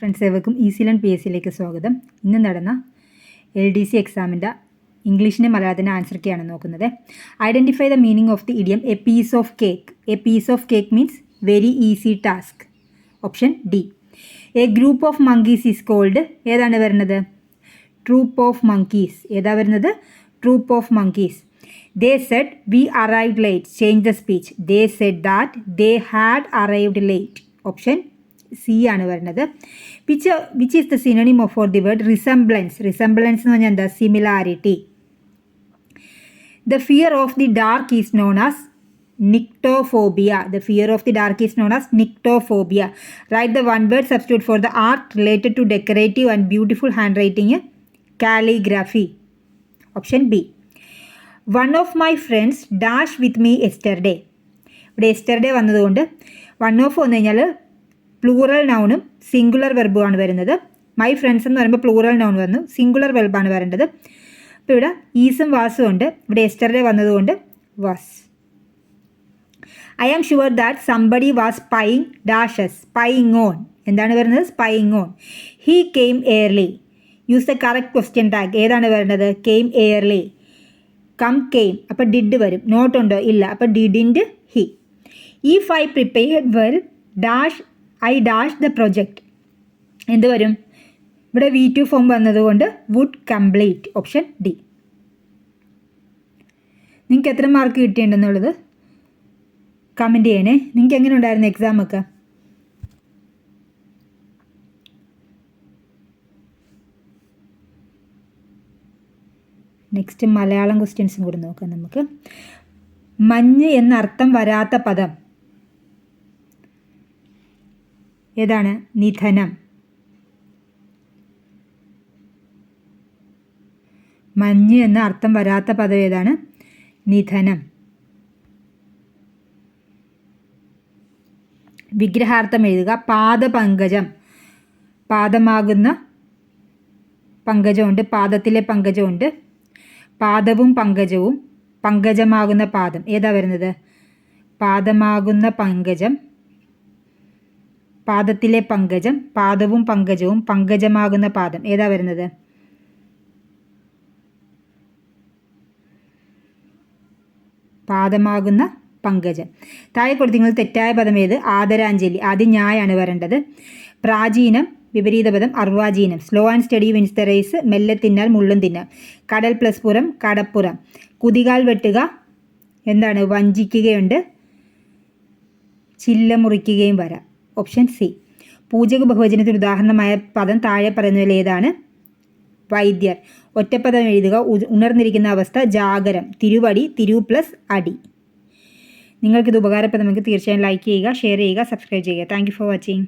Friends ഏവർക്കും easy learn P S സിയിലേക്ക് സ്വാഗതം. ഇന്ന് നടന്ന എൽ ഡി സി എക്സാമിന്റെ ഇംഗ്ലീഷിന്റെ മലയാളത്തിന്റെ ആൻസർ കെയാണ് നോക്കുന്നത്. Identify the meaning of the idiom a piece of cake a piece of cake means very easy task option D a group of monkeys is called ഏതാണ് വരുന്നത്? ട്രൂപ്പ് ഓഫ് മങ്കീസ് ഏതാ വരുന്നത്? Troupe of monkeys they said we arrived late change the speech they said that they had arrived late option C ആണ് വരുന്നത്. Which which is the synonym of for the word resemblance resemblance എന്ന് പറഞ്ഞാൽ എന്താ? Similarity the fear of the dark is known as nyctophobia the fear of the dark is known as nyctophobia right the one word substitute for the art related to decorative and beautiful hand writing calligraphy option B one of my friends dash with me yesterday ഇവിടെ yesterday വന്നതുകൊണ്ട് one of വന്നു കഴിഞ്ഞാൽ plural നൗണും singular വെർബുമാണ് വരുന്നത്. My friends എന്ന് പറയുമ്പോൾ plural noun വന്നു. Singular വെർബാണ് വരേണ്ടത്. അപ്പോൾ ഇവിടെ ഈസും വാസും ഉണ്ട്. ഇവിടെ എസ്റ്റർഡേ വന്നതുകൊണ്ട് was I am sure that somebody was spying dashes spying on എന്താണ് വരുന്നത്? Spying on he came early use the correct question tag ഏതാണ് വരേണ്ടത്? കെയിം എയർലി കം കെയിം അപ്പോൾ ഡിഡ് വരും. നോട്ടുണ്ടോ ഇല്ല. അപ്പോൾ didn't he if I prepared well dash I dash the project എന്ത് വരും? ഇവിടെ വി ടു ഫോം വന്നതുകൊണ്ട് വുഡ് കംപ്ലീറ്റ് ഓപ്ഷൻ ഡി നിങ്ങൾക്ക് എത്ര മാർക്ക് കിട്ടിയിട്ടുണ്ടെന്നുള്ളത് കമന്റ് ചെയ്യണേ. നിങ്ങൾക്ക് എങ്ങനെ ഉണ്ടായിരുന്നു എക്സാമൊക്കെ നെക്സ്റ്റ് മലയാളം ക്വസ്റ്റ്യൻസും കൂടി നോക്കാം നമുക്ക്. മഞ്ഞ് എന്നർത്ഥം വരാത്ത പദം. ഏതാണ്? നിധനം. മഞ്ഞ് എന്ന അർത്ഥം വരാത്ത പദം ഏതാണ്? നിധനം. വിഗ്രഹാർത്ഥം എഴുതുക. പാദപങ്കജം. പാദമാകുന്ന പങ്കജമുണ്ട്. പാദത്തിലെ പങ്കജമുണ്ട്. പാദവും പങ്കജവും പങ്കജമാകുന്ന പാദം. ഏതാ വരുന്നത്? പാദമാകുന്ന പങ്കജം പാദത്തിലെ പങ്കജം പാദവും പങ്കജവും പങ്കജമാകുന്ന പാദം. ഏതാ വരുന്നത്? പാദമാകുന്ന പങ്കജം. താഴെ കൊടുത്തിങ്ങൾ തെറ്റായ പദം ഏത് ആദരാഞ്ജലി. ആദ്യം ഞായാണ് വരേണ്ടത്. പ്രാചീനം വിപരീത പദം അർവാചീനം. Slow and steady wins the race മെല്ലെ തിന്നാൽ മുള്ളും തിന്നാം. കടൽ പ്ലസ് പുറം കടപ്പുറം. കുതികാൽ വെട്ടുക എന്താണ്? വഞ്ചിക്കുകയുണ്ട്. ചില്ല മുറിക്കുകയും വരാം. Option C. പൂജക ബഹുവചനത്തിന് ഉദാഹരണമായ പദം താഴെ പറയുന്നതിൽ ഏതാണ്? വൈദ്യർ. ഒറ്റപ്പദം എഴുതുക ഉണർന്നിരിക്കുന്ന അവസ്ഥ ജാഗരം. തിരുവടി തിരു പ്ലസ് അടി. നിങ്ങൾക്കിത് ഉപകാരപ്രദമെങ്കിൽ തീർച്ചയായും ലൈക്ക് ചെയ്യുക ഷെയർ ചെയ്യുക സബ്സ്ക്രൈബ് ചെയ്യുക. Thank for watching.